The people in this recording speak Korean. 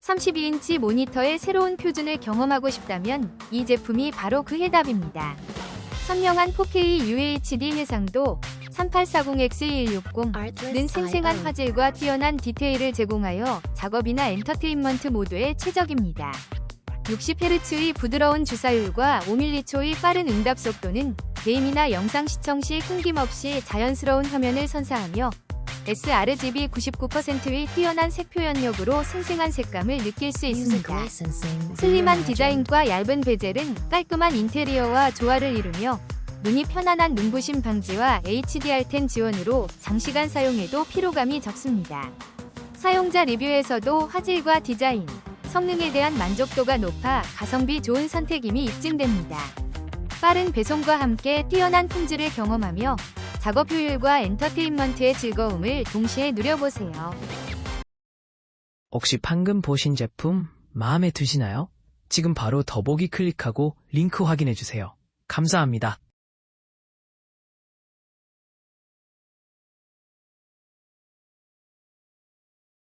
32인치 모니터의 새로운 표준을 경험하고 싶다면 이 제품이 바로 그 해답입니다. 선명한 4K UHD 해상도 3840X160는 생생한 화질과 뛰어난 디테일을 제공하여 작업이나 엔터테인먼트 모드에 최적입니다. 60Hz의 부드러운 주사율과 5mH의 빠른 응답 속도는 게임이나 영상 시청 시 끊김없이 자연스러운 화면을 선사하며 sRGB 99%의 뛰어난 색 표현력으로 생생한 색감을 느낄 수 있습니다. 슬림한 디자인과 얇은 베젤은 깔끔한 인테리어와 조화를 이루며 눈이 편안한 눈부심 방지와 HDR10 지원으로 장시간 사용해도 피로감이 적습니다. 사용자 리뷰에서도 화질과 디자인, 성능에 대한 만족도가 높아 가성비 좋은 선택임이 입증됩니다. 빠른 배송과 함께 뛰어난 품질을 경험하며 작업 효율과 엔터테인먼트의 즐거움을 동시에 누려보세요. 혹시 방금 보신 제품 마음에 드시나요? 지금 바로 더보기 클릭하고 링크 확인해주세요. 감사합니다.